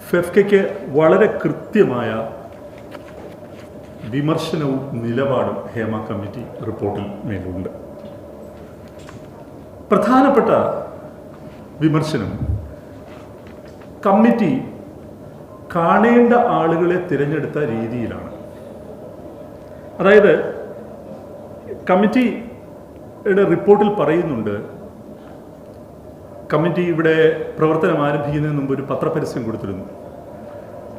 ഫെഫ്കയ്ക്ക് വളരെ കൃത്യമായ വിമർശനവും നിലപാടും ഹേമ കമ്മിറ്റി റിപ്പോർട്ടിൽ മേലുണ്ട്. പ്രധാനപ്പെട്ട വിമർശനം കമ്മിറ്റി കാണേണ്ട ആളുകളെ തിരഞ്ഞെടുത്ത രീതിയിലാണ്. അതായത് കമ്മിറ്റിയുടെ റിപ്പോർട്ടിൽ പറയുന്നുണ്ട് കമ്മിറ്റി ഇവിടെ പ്രവർത്തനം ആരംഭിക്കുന്നതിന് മുമ്പ് ഒരു പത്രപരസ്യം കൊടുത്തിരുന്നു.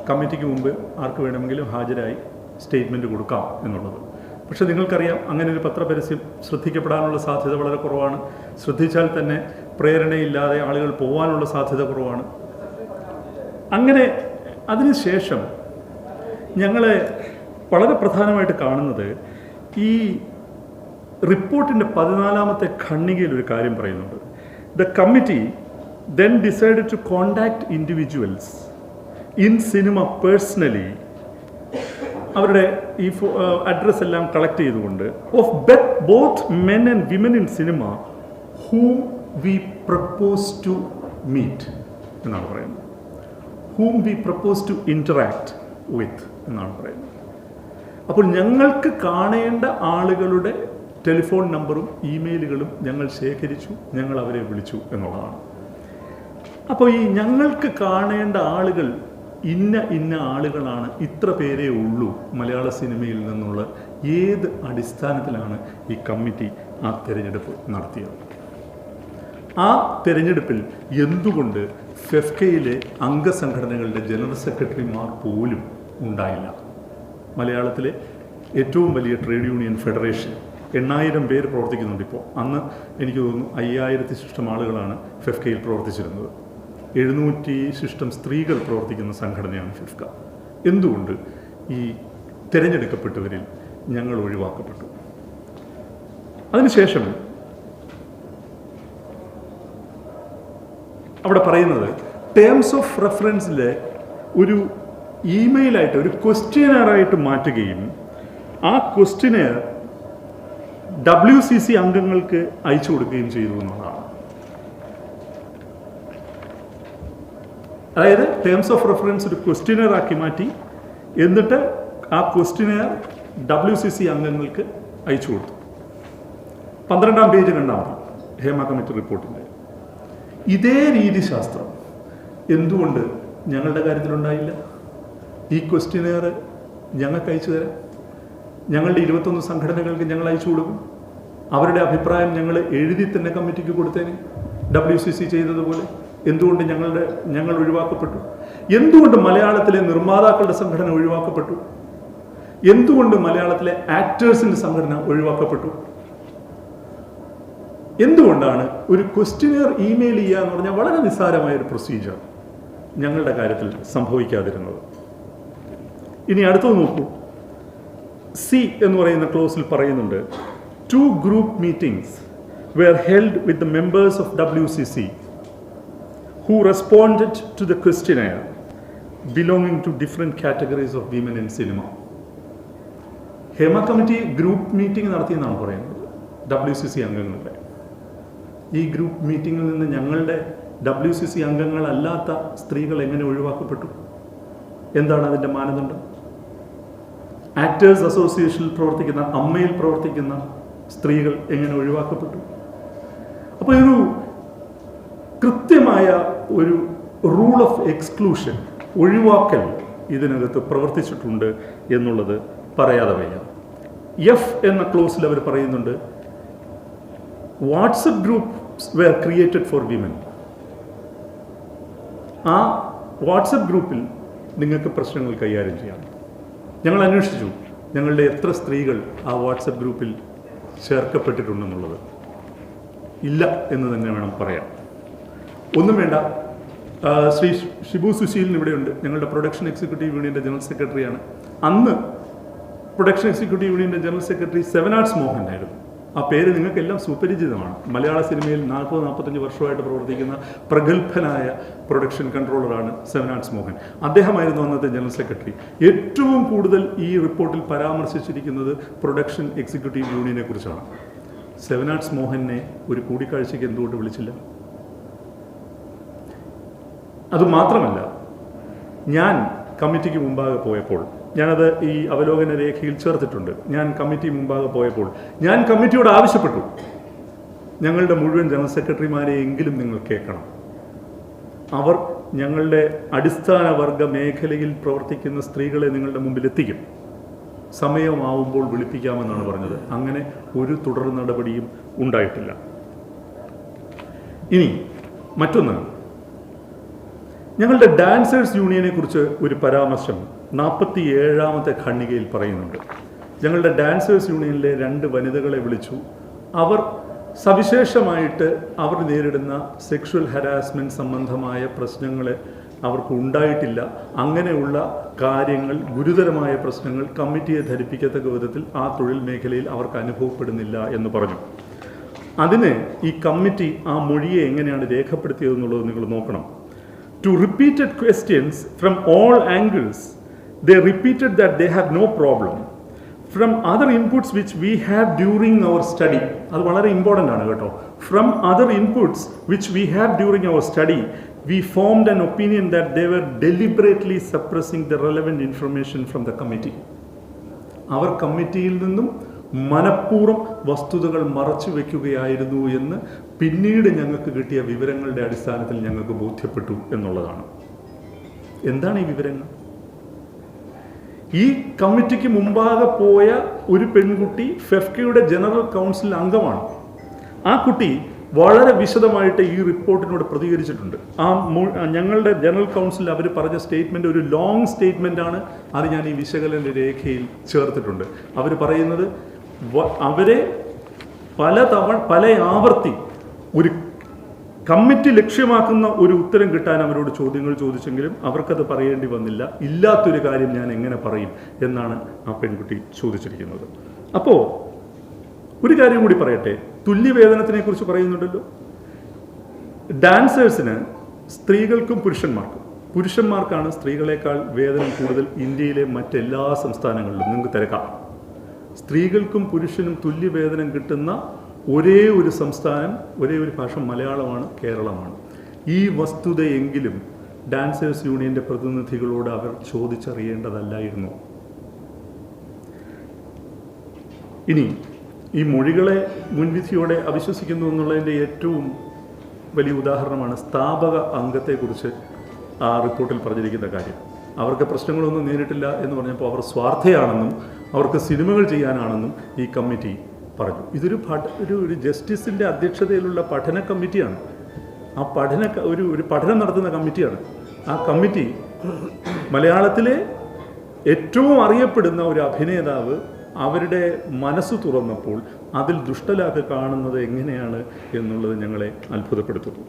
കമ്മിറ്റിക്ക് മുമ്പ് ആർക്ക് വേണമെങ്കിലും ഹാജരായി സ്റ്റേറ്റ്മെന്റ് കൊടുക്കാം എന്നുള്ളത്. പക്ഷേ നിങ്ങൾക്കറിയാം അങ്ങനെ ഒരു പത്രപരസ്യം ശ്രദ്ധിക്കപ്പെടാനുള്ള സാധ്യത വളരെ കുറവാണ്. ശ്രദ്ധിച്ചാൽ തന്നെ പ്രേരണയില്ലാതെ ആളുകൾ പോകാനുള്ള സാധ്യത കുറവാണ്. അങ്ങനെ അതിനുശേഷം ഞങ്ങളെ വളരെ പ്രധാനമായിട്ട് കാണുന്നത് ഈ റിപ്പോർട്ടിന്റെ പതിനാലാമത്തെ ഖണ്ണികയിൽ ഒരു കാര്യം പറയുന്നുണ്ട്. The committee then decided to contact individuals in cinema personally അവരുടെ ഈ അഡ്രസ് എല്ലാം കളക്ട് ചെയ്തുകൊണ്ട് of Beth both men and women in cinema whom we propose to meet എന്നാണ് പറയുന്നത്. Whom we propose to interact with എന്നാണ് പറയുന്നത്. അപ്പോൾ ഞങ്ങൾക്ക് കാണേണ്ട ആളുകളുടെ ടെലിഫോൺ നമ്പറും ഇമെയിലുകളും ഞങ്ങൾ ശേഖരിച്ചു ഞങ്ങൾ അവരെ വിളിച്ചു എന്നുള്ളതാണ്. അപ്പോൾ ഈ ഞങ്ങൾക്ക് കാണേണ്ട ആളുകൾ ഇന്ന ഇന്ന ആളുകളാണ് ഇത്ര പേരേ ഉള്ളൂ മലയാള സിനിമയിൽ നിന്നുള്ള ഏത് അടിസ്ഥാനത്തിലാണ് ഈ കമ്മിറ്റി ആ തിരഞ്ഞെടുപ്പ് നടത്തിയത്? ആ തിരഞ്ഞെടുപ്പിൽ എന്തുകൊണ്ട് ഫെഫ്കയിലെ അംഗസംഘടനകളുടെ ജനറൽ സെക്രട്ടറിമാർ പോലും ഉണ്ടായില്ല? മലയാളത്തിലെ ഏറ്റവും വലിയ ട്രേഡ് യൂണിയൻ ഫെഡറേഷൻ എണ്ണായിരം പേര് പ്രവർത്തിക്കുന്നുണ്ട് ഇപ്പോൾ. അന്ന് എനിക്ക് തോന്നുന്നു അയ്യായിരത്തി ശിഷ്ടം ആളുകളാണ് ഫെഫ്കയിൽ പ്രവർത്തിച്ചിരുന്നത്. എഴുന്നൂറ്റി ശിഷ്ടം സ്ത്രീകൾ പ്രവർത്തിക്കുന്ന സംഘടനയാണ് ഫിഫ്ക. എന്തുകൊണ്ട് ഈ തിരഞ്ഞെടുക്കപ്പെട്ടവരിൽ ഞങ്ങൾ ഒഴിവാക്കപ്പെട്ടു? അതിനുശേഷം അവിടെ പറയുന്നത് ടേംസ് ഓഫ് റെഫറൻസിലെ ഒരു ഇമെയിലായിട്ട് ഒരു ക്വസ്റ്റ്യനറായിട്ട് മാറ്റുകയും ആ ക്വസ്റ്റ്യനർ ഡബ്ല്യു സി സി അംഗങ്ങൾക്ക് അയച്ചു കൊടുക്കുകയും ചെയ്തു എന്നുള്ളതാണ്. അതായത് ടേംസ് ഓഫ് റെഫറൻസ് ഒരു ക്വസ്റ്റ്യനർ ആക്കി മാറ്റി എന്നിട്ട് ആ ക്വസ്റ്റ്യനർ ഡബ്ല്യു സി സി അംഗങ്ങൾക്ക് അയച്ചു കൊടുത്തു. പന്ത്രണ്ടാം പേജ് രണ്ടാമത് മതി ഹേമ കമ്മിറ്റി റിപ്പോർട്ടിന്റെ. ഇതേ രീതിശാസ്ത്രം എന്തുകൊണ്ട് ഞങ്ങളുടെ കാര്യത്തിലുണ്ടായില്ല? ഈ ക്വസ്റ്റ്യനർ ഞങ്ങൾക്ക് അയച്ചു തരാം ഞങ്ങളുടെ ഇരുപത്തൊന്ന് സംഘടനകൾക്ക് ഞങ്ങൾ അയച്ചു കൊടുക്കും. അവരുടെ അഭിപ്രായം ഞങ്ങൾ എഴുതി തന്നെ കമ്മിറ്റിക്ക് കൊടുത്തേനെ ഡബ്ല്യു സി സി ചെയ്തതുപോലെ. എന്തുകൊണ്ട് ഞങ്ങളുടെ ഞങ്ങൾ ഒഴിവാക്കപ്പെട്ടു? എന്തുകൊണ്ട് മലയാളത്തിലെ നിർമ്മാതാക്കളുടെ സംഘടന ഒഴിവാക്കപ്പെട്ടു? എന്തുകൊണ്ട് മലയാളത്തിലെ ആക്ടേഴ്സിന്റെ സംഘടന ഒഴിവാക്കപ്പെട്ടു? എന്തുകൊണ്ടാണ് ഒരു ക്വസ്റ്റ്യനർ ഇമെയിൽ ചെയ്യുക എന്ന് പറഞ്ഞാൽ വളരെ നിസ്സാരമായ ഒരു പ്രൊസീജിയർ ഞങ്ങളുടെ കാര്യത്തിൽ സംഭവിക്കാതിരുന്നത്? ഇനി അടുത്തത് നോക്കൂ. സി എന്ന് പറയുന്ന ക്ലോസിൽ പറയുന്നുണ്ട് two group meetings were held with the members of W C C who responded to the questionnaire belonging to different categories of women in cinema Hema committee group meeting നടത്തിയെന്നാണ് പറയുന്നത് ഡബ്ല്യു സി സി അംഗങ്ങളുടെ. ഈ group മീറ്റിങ്ങിൽ നിന്ന് ഞങ്ങളുടെ W C C അംഗങ്ങളല്ലാത്ത സ്ത്രീകൾ എങ്ങനെ ഒഴിവാക്കപ്പെട്ടു? എന്താണ് അതിന്റെ മാനദണ്ഡം? ആക്ടേഴ്സ് അസോസിയേഷനിൽ പ്രവർത്തിക്കുന്ന അമ്മയിൽ പ്രവർത്തിക്കുന്ന സ്ത്രീകൾ എങ്ങനെ ഒഴിവാക്കപ്പെട്ടു? അപ്പോൾ ഒരു കൃത്യമായ ഒരു റൂൾ ഓഫ് എക്സ്ക്ലൂഷൻ ഒഴിവാക്കൽ ഇതിനകത്ത് പ്രവർത്തിച്ചിട്ടുണ്ട് എന്നുള്ളത് പറയാതെ വയ്യ. എഫ് എന്ന ക്ലോസിൽ അവർ പറയുന്നുണ്ട് WhatsApp groups were created for women ആ വാട്സപ്പ് ഗ്രൂപ്പിൽ നിങ്ങൾക്ക് പ്രശ്നങ്ങൾ കൈകാര്യം ചെയ്യാം. ഞങ്ങൾ അന്വേഷിച്ചു. ഞങ്ങളുടെ എത്ര സ്ത്രീകൾ ആ വാട്സപ്പ് ഗ്രൂപ്പിൽ ചേർക്കപ്പെട്ടിട്ടുണ്ടെന്നുള്ളത്. ഇല്ല എന്ന് തന്നെ വേണം പറയാം ഒന്നും വേണ്ട. ശ്രീ ഷിബു സുശീലൻ ഇവിടെയുണ്ട്. ഞങ്ങളുടെ പ്രൊഡക്ഷൻ എക്സിക്യൂട്ടീവ് യൂണിയന്റെ ജനറൽ സെക്രട്ടറിയാണ്. അന്ന് പ്രൊഡക്ഷൻ എക്സിക്യൂട്ടീവ് യൂണിയന്റെ general secretary Seven Arts Mohan ആയിരുന്നു. ആ പേര് നിങ്ങൾക്കെല്ലാം സുപരിചിതമാണ്. മലയാള സിനിമയിൽ നാൽപ്പത് നാൽപ്പത്തഞ്ച് വർഷമായിട്ട് പ്രവർത്തിക്കുന്ന പ്രഗത്ഭനായ പ്രൊഡക്ഷൻ കൺട്രോളറാണ് സെവൻ മോഹൻ. അദ്ദേഹമായിരുന്നു അന്നത്തെ ജനറൽ സെക്രട്ടറി ഏറ്റവും കൂടുതൽ ഈ റിപ്പോർട്ടിൽ പരാമർശിച്ചിരിക്കുന്നത് പ്രൊഡക്ഷൻ എക്സിക്യൂട്ടീവ് യൂണിയനെ കുറിച്ചാണ്. സെവൻ ആർട്സ് മോഹനെ ഒരു കൂടിക്കാഴ്ചയ്ക്ക് എന്തുകൊണ്ട് വിളിച്ചില്ല? അതുമാത്രമല്ല ഞാൻ കമ്മിറ്റിക്ക് മുമ്പാകെ പോയപ്പോൾ ഞാനത് ഈ അവലോകന രേഖയിൽ ചേർത്തിട്ടുണ്ട്. ഞാൻ കമ്മിറ്റി മുമ്പാകെ പോയപ്പോൾ ഞാൻ കമ്മിറ്റിയോട് ആവശ്യപ്പെട്ടു. ഞങ്ങളുടെ മുഴുവൻ ജനറൽ സെക്രട്ടറിമാരെയെങ്കിലും നിങ്ങൾ കേൾക്കണം. അവർ ഞങ്ങളുടെ അടിസ്ഥാന വർഗ മേഖലയിൽ പ്രവർത്തിക്കുന്ന സ്ത്രീകളെ നിങ്ങളുടെ മുമ്പിൽ എത്തിക്കും. സമയമാവുമ്പോൾ വിളിപ്പിക്കാമെന്നാണ് പറഞ്ഞത്. അങ്ങനെ ഒരു തുടർ നടപടിയും ഉണ്ടായിട്ടില്ല. ഇനി മറ്റൊന്ന്. ഞങ്ങളുടെ ഡാൻസേഴ്സ് യൂണിയനെ കുറിച്ച് ഒരു പരാമർശം. നാൽപ്പത്തി ഏഴാമത്തെ ഖണ്ഡികയിൽ പറയുന്നുണ്ട്. ഞങ്ങളുടെ ഡാൻസേഴ്സ് യൂണിയനിലെ രണ്ട് വനിതകളെ വിളിച്ചു. അവർ സവിശേഷമായിട്ട് അവർ നേരിടുന്ന സെക്ഷൽ ഹരാസ്മെന്റ് സംബന്ധമായ പ്രശ്നങ്ങൾ അവർക്ക് ഉണ്ടായിട്ടില്ല. അങ്ങനെയുള്ള കാര്യങ്ങൾ ഗുരുതരമായ പ്രശ്നങ്ങൾ കമ്മിറ്റിയെ ധരിപ്പിക്കത്തക്ക വിധത്തിൽ ആ തൊഴിൽ മേഖലയിൽ അവർക്ക് അനുഭവപ്പെടുന്നില്ല എന്ന് പറഞ്ഞു. അതിന് ഈ കമ്മിറ്റി ആ മൊഴിയെ എങ്ങനെയാണ് രേഖപ്പെടുത്തിയതെന്നുള്ളത് നിങ്ങൾ നോക്കണം. To repeated questions from all angles they repeated that they have no problem. From other inputs which we have during our study അത് വളരെ ഇമ്പോർട്ടന്റ് ആണ് കേട്ടോ. From other inputs which we have during our study we formed an opinion that they were deliberately suppressing the relevant information from the committee അവർ കമ്മിറ്റിയിൽ നിന്നും മനഃപൂർവം വസ്തുതകൾ മറച്ചു വയ്ക്കുകയായിരുന്നു എന്ന് പിന്നീട് ഞങ്ങൾക്ക് കിട്ടിയ വിവരങ്ങളുടെ അടിസ്ഥാനത്തിൽ ഞങ്ങൾക്ക് ബോധ്യപ്പെട്ടു എന്നുള്ളതാണ്. എന്താണ് ഈ വിവരങ്ങൾ? ഈ കമ്മിറ്റിക്ക് മുമ്പാകെ പോയ ഒരു പെൺകുട്ടി ഫെഫ്കയുടെ ജനറൽ കൗൺസിൽ അംഗമാണ്. ആ കുട്ടി വളരെ വിശദമായിട്ട് ഈ റിപ്പോർട്ടിനോട് പ്രതികരിച്ചിട്ടുണ്ട്. ആ ഞങ്ങളുടെ ജനറൽ കൗൺസിൽ അവർ പറഞ്ഞ സ്റ്റേറ്റ്മെന്റ് ഒരു ലോങ് സ്റ്റേറ്റ്മെന്റ് ആണ്. അത് ഞാൻ ഈ വിശകലന രേഖയിൽ ചേർത്തിട്ടുണ്ട്. അവർ പറയുന്നത് അവരെ പല തവണ പല ആവർത്തി ഒരു കമ്മിറ്റി ലക്ഷ്യമാക്കുന്ന ഒരു ഉത്തരം കിട്ടാൻ അവരോട് ചോദ്യങ്ങൾ ചോദിച്ചെങ്കിലും അവർക്കത് പറയേണ്ടി വന്നില്ല. ഇല്ലാത്തൊരു കാര്യം ഞാൻ എങ്ങനെ പറയും എന്നാണ് ആ പെൺകുട്ടി ചോദിച്ചിരിക്കുന്നത്. അപ്പോൾ ഒരു കാര്യം കൂടി പറയട്ടെ. തുല്യവേതനത്തിനെ കുറിച്ച് പറയുന്നുണ്ടല്ലോ. ഡാൻസേഴ്സിന് സ്ത്രീകൾക്കും പുരുഷന്മാർക്കും പുരുഷന്മാർക്കാണ് സ്ത്രീകളെക്കാൾ വേതനം കൂടുതൽ ഇന്ത്യയിലെ മറ്റെല്ലാ സംസ്ഥാനങ്ങളിലും. നിങ്ങൾക്ക് തിരക്കാം. സ്ത്രീകൾക്കും പുരുഷനും തുല്യവേതനം കിട്ടുന്ന ഒരേ ഒരു സംസ്ഥാനം ഒരേ ഒരു ഭാഷ മലയാളമാണ് കേരളമാണ്. ഈ വസ്തുതയെങ്കിലും ഡാൻസേഴ്സ് യൂണിയന്റെ പ്രതിനിധികളോട് അവർ ചോദിച്ചറിയേണ്ടതല്ലായിരുന്നു. ഇനി ഈ മൊഴികളെ മുൻവിധിയോടെ അവിശ്വസിക്കുന്നു എന്നുള്ളതിന്റെ ഏറ്റവും വലിയ ഉദാഹരണമാണ് സ്ഥാപക അംഗത്തെക്കുറിച്ച് ആ റിപ്പോർട്ടിൽ പറഞ്ഞിരിക്കുന്ന കാര്യം. അവർക്ക് പ്രശ്നങ്ങളൊന്നും നേരിട്ടില്ല എന്ന് പറഞ്ഞപ്പോൾ അവർ സ്വാർത്ഥയാണെന്നും അവർക്ക് സിനിമകൾ ചെയ്യാനാണെന്നും ഈ കമ്മിറ്റി പറഞ്ഞു. ഇതൊരു ഒരു ഒരു ജസ്റ്റിസിന്റെ അധ്യക്ഷതയിലുള്ള പഠന കമ്മിറ്റിയാണ്. ആ പഠന ഒരു ഒരു പഠനം നടത്തുന്ന കമ്മിറ്റിയാണ്. ആ കമ്മിറ്റി മലയാളത്തിലെ ഏറ്റവും അറിയപ്പെടുന്ന ഒരു അഭിനേതാവ് അവരുടെ മനസ്സ് തുറന്നപ്പോൾ അതിൽ ദുഷ്ടലാക്ക് കാണുന്നത് എങ്ങനെയാണ് എന്നുള്ളത് ഞങ്ങളെ അത്ഭുതപ്പെടുത്തുന്നു.